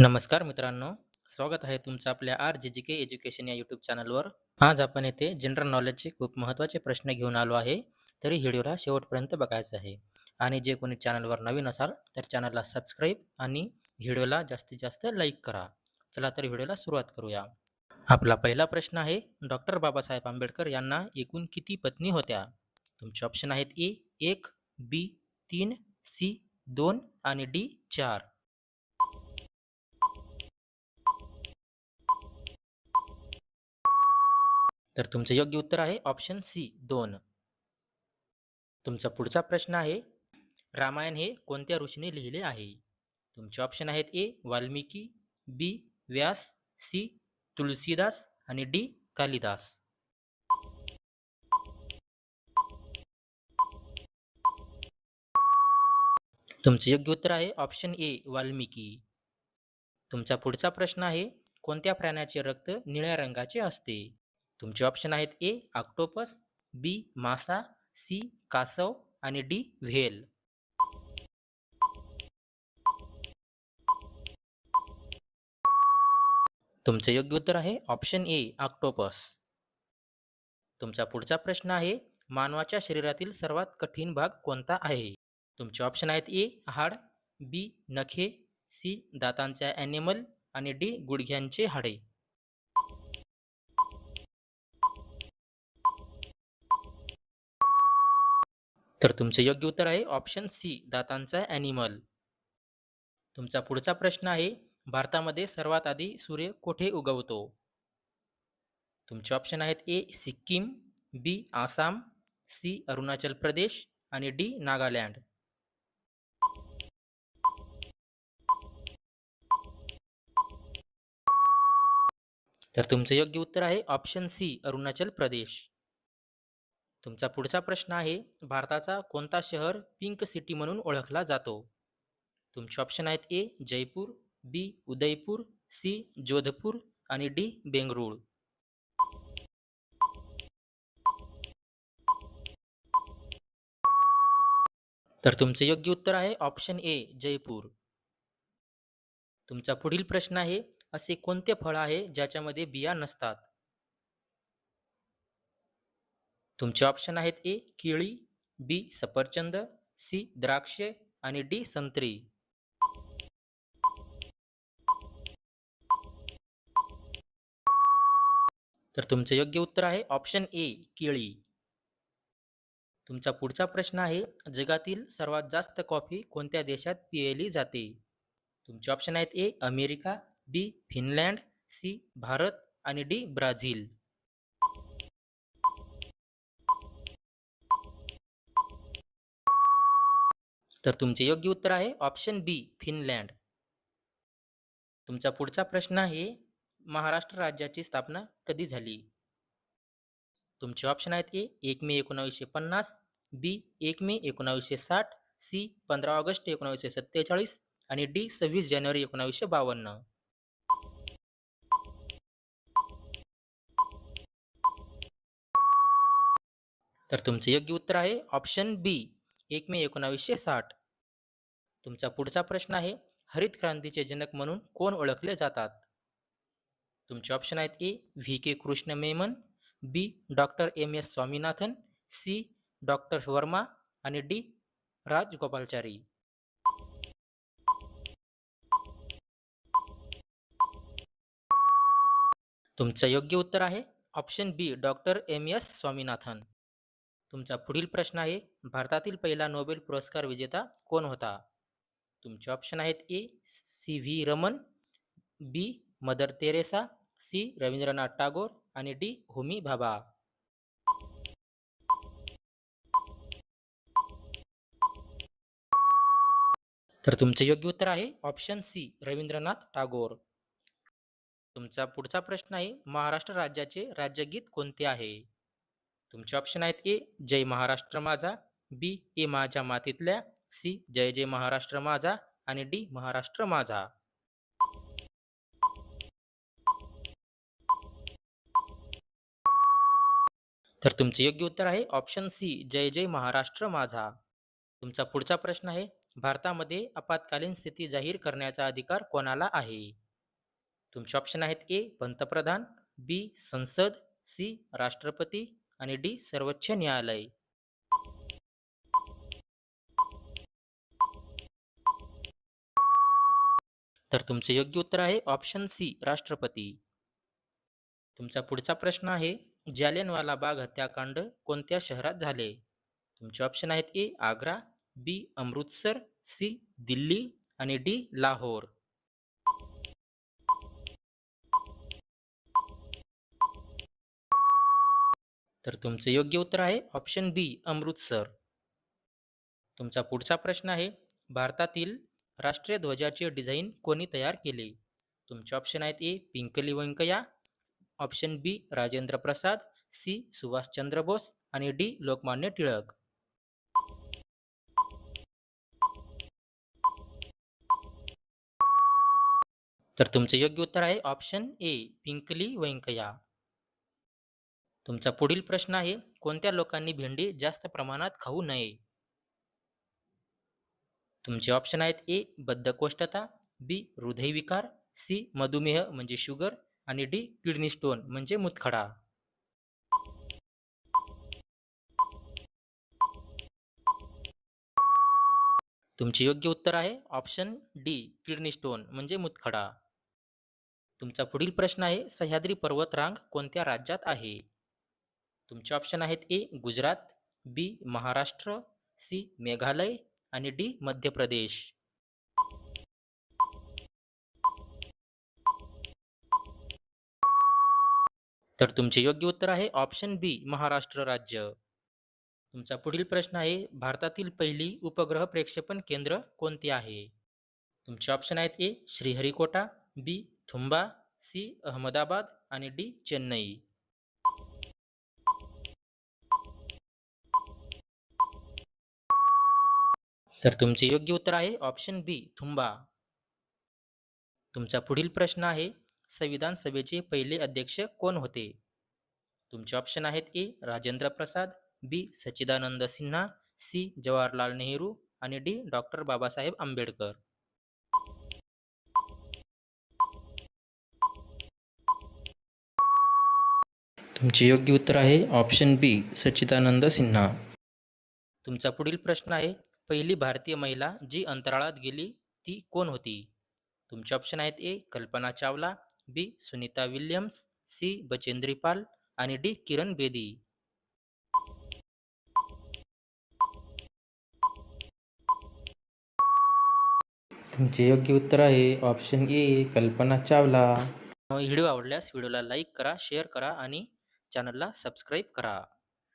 नमस्कार मित्रांनो स्वागत आहे तुमचं आपल्या आर जे जी के एज्युकेशन या यूट्यूब चॅनलवर आज आपण येथे जनरल नॉलेजचे खूप महत्त्वाचे प्रश्न घेऊन आलो आहे तरी व्हिडिओला शेवटपर्यंत बघायचं आहे. आणि जे कोणी चॅनलवर नवीन असाल तर चॅनलला सबस्क्राईब आणि व्हिडिओला जास्तीत जास्त लाईक करा. चला तर व्हिडिओला सुरुवात करूया. आपला पहिला प्रश्न आहे डॉक्टर बाबासाहेब आंबेडकर यांना एकूण किती पत्नी होत्या? तुमचे ऑप्शन आहेत ए एक बी तीन सी दोन आणि डी चार. तर तुमचं योग्य उत्तर आहे ऑप्शन सी दोन. तुमचा पुढचा प्रश्न आहे रामायण हे कोणत्या ऋषीने लिहिले आहे? तुमचे ऑप्शन आहेत A Valmiki B Vyas C Tulsidas आणि डी कालिदास. तुमचं योग्य उत्तर आहे ऑप्शन ए वाल्मिकी. तुमचा पुढचा प्रश्न आहे कोणत्या प्राण्याचे रक्त निळ्या रंगाचे असते? तुमचे ऑप्शन आहेत ए ऑक्टोपस बी मासा सी कासव आणि डी व्हेल. तुमचं योग्य उत्तर आहे ऑप्शन ए ऑक्टोपस तुमचा पुढचा प्रश्न आहे मानवाच्या शरीरातील सर्वात कठीण भाग कोणता आहे? तुमचे ऑप्शन आहेत ए हाड बी नखे सी दातांच्या ॲनिमल आणि डी गुडघ्यांचे हाडे. तर तुमचे योग्य उत्तर आहे ऑप्शन सी दातांचा ॲनिमल तुमचा पुढचा प्रश्न आहे भारतामध्ये सर्वात आधी सूर्य कोठे उगवतो? तुमचे ऑप्शन आहेत A Sikkim B Assam C Arunachal Pradesh आणि डी नागालँड. तर तुमचं योग्य उत्तर आहे ऑप्शन सी अरुणाचल प्रदेश. तुमचा पुढचा प्रश्न आहे भारताचा कोणता शहर पिंक सिटी म्हणून ओळखला जातो? तुमचे ऑप्शन आहेत A Jaipur B Udaipur C Jodhpur आणि डी बेंगळूर तर तुमचे योग्य उत्तर आहे ऑप्शन ए जयपूर. तुमचा पुढील प्रश्न आहे असे कोणते फळ आहे ज्याच्यामध्ये बिया नसतात? तुमचे ऑप्शन आहेत ए केळी बी सफरचंद सी द्राक्ष आणि डी संत्री. तर तुमचे योग्य उत्तर आहे ऑप्शन ए केळी. तुमचा पुढचा प्रश्न आहे जगातील सर्वात जास्त कॉफी कोणत्या देशात पिली जाते? तुमचे ऑप्शन आहेत A America B Finland C Bharat आणि डी ब्राझील. तर तुमचे योग्य उत्तर आहे ऑप्शन बी फिनलँड. तुमचा पुढचा प्रश्न आहे महाराष्ट्र राज्याची स्थापना कधी झाली? तुमचे ऑप्शन आहेत ए एक मे एकोणावीसशे पन्नास बी एक मे एकोणावीसशे साठ सी पंधरा ऑगस्ट एकोणावीसशे सत्तेचाळीस आणि डी सव्वीस जानेवारी एकोणावीसशे बावन्न. तर तुमचे योग्य उत्तर आहे ऑप्शन बी एक मे एकोणावीसशे साठ. तुमचा पुढचा प्रश्न आहे हरित क्रांतीचे जनक म्हणून कोण ओळखले जातात? तुमचे ऑप्शन आहेत A V K Krishna Menon B doctor M S Swaminathan C doctor Varma आणि डी राजगोपालचारी. तुमचं योग्य उत्तर आहे option B doctor M S Swaminathan. तुमचा पुढील प्रश्न आहे भारतातील पहिला नोबेल पुरस्कार विजेता कोण होता? तुमचे ऑप्शन आहेत A C V Raman B mother Teresa C Rabindranath Tagore आणि डी होमी भाभा. तर तुमचे योग्य उत्तर आहे ऑप्शन सी रवींद्रनाथ टागोर. तुमचा पुढचा प्रश्न आहे महाराष्ट्र राज्याचे राज्यगीत कोणते आहे? तुमचे ऑप्शन आहेत ए जय महाराष्ट्र माझा बी ए माझ्या मातीतल्या सी जय जय महाराष्ट्र माझा आणि डी महाराष्ट्र माझा. तर तुमचे योग्य उत्तर आहे ऑप्शन सी जय जय महाराष्ट्र माझा. तुमचा पुढचा प्रश्न आहे भारतामध्ये आपत्कालीन स्थिती जाहीर करण्याचा अधिकार कोणाला आहे? तुमचे ऑप्शन आहेत ए पंतप्रधान बी संसद सी राष्ट्रपती आणि डी सर्वोच्च न्यायालय. तर तुमचे योग्य उत्तर आहे ऑप्शन सी राष्ट्रपती. तुमचा पुढचा प्रश्न आहे जालियनवाला बाग हत्याकांड कोणत्या शहरात झाले? तुमचे ऑप्शन आहेत A Agra B Amritsar C Delhi आणि डी लाहोर. तर तुमचे योग्य उत्तर आहे ऑप्शन बी अमृतसर तुमचा पुढचा प्रश्न आहे भारतातील राष्ट्रीय ध्वजाचे डिझाईन कोणी तयार केले? तुमचे ऑप्शन आहेत A Pingali Venkayya option B Rajendra Prasad C Subhash Chandra Bose आणि डी लोकमान्य टिळक. तर तुमचे योग्य उत्तर आहे ऑप्शन ए पिंकली व्यंकय्या तुमचा पुढील प्रश्न आहे कोणत्या लोकांनी भेंडी जास्त प्रमाणात खाऊ नये? तुमचे ऑप्शन आहेत ए बद्धकोष्ठता बी हृदयविकार सी मधुमेह म्हणजे शुगर आणि डी किडनी स्टोन म्हणजे मुतखडा. तुमचे योग्य उत्तर आहे ऑप्शन डी किडनी स्टोन म्हणजे मुतखडा. तुमचा पुढील प्रश्न आहे सह्याद्री पर्वतरांग कोणत्या राज्यात आहे? तुमचे ऑप्शन आहेत A Gujarat B Maharashtra C Meghalaya आणि डी मध्य प्रदेश. तर तुमचे योग्य उत्तर आहे ऑप्शन बी महाराष्ट्र राज्य. तुमचा पुढील प्रश्न आहे भारतातील पहिली उपग्रह प्रक्षेपण केंद्र कोणते आहे? तुमचे ऑप्शन आहेत A Sriharikota B Thumba C Ahmedabad आणि डी चेन्नई. तर तुमचे योग्य उत्तर आहे. Option B Thumba. तुमचा पुढील प्रश्न आहे संविधान सभेचे पहिले अध्यक्ष कोण होते? तुमचे ऑप्शन आहेत A Rajendra Prasad B Sachchidananda Sinha C Jawaharlal Nehru आणि डी डॉक्टर बाबासाहेब आंबेडकर. तुमचे योग्य उत्तर आहे ऑप्शन बी सच्चिदानंद सिन्हा. तुमचा पुढील प्रश्न आहे पहिली भारतीय महिला जी अंतराळात गेली ती कोण होती? तुमचे ऑप्शन आहेत A Kalpana Chawla B Sunita Williams C Bachendri Pal आणि डी किरण बेदी. तुमचे योग्य उत्तर आहे option A Kalpana Chawla. Video आवडल्यास व्हिडिओला लाईक करा शेअर करा आणि चॅनलला सबस्क्राईब करा.